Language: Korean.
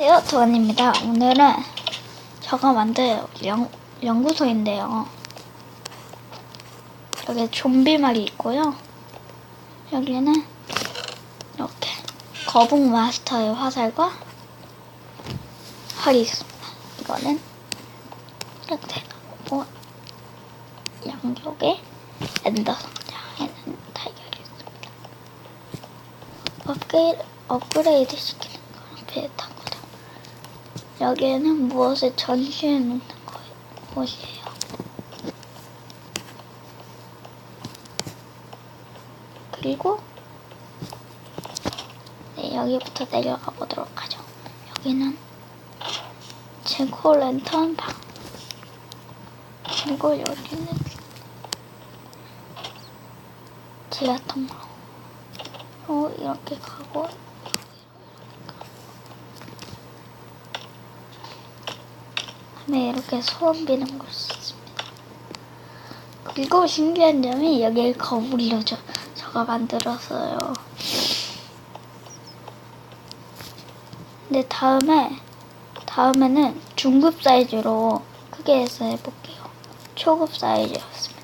안녕하세요, 도안입니다. 오늘은 제가 만든 연, 연구소인데요. 여기 좀비 말이 있고요. 여기는 이렇게 거북 마스터의 화살과 활이 있습니다. 이거는 이렇게 되고 양쪽에 엔더 성장에는 달걀이 있습니다. 업그레이드, 업그레이드 시키는 거랑 비슷한. 여기에는 무엇을 전시해 놓는 거, 곳이에요. 그리고 네, 여기부터 내려가 보도록 하죠. 여기는 제코 랜턴 방. 그리고 여기는 지하 통로. 어, 이렇게 가고 다음에 이렇게 소원 비는 걸수 있습니다. 그리고 신기한 점이 여기에 거울이요. 저, 저가 만들었어요. 근데 다음에, 다음에는 중급 사이즈로 크게 해서 해볼게요. 초급 사이즈였습니다.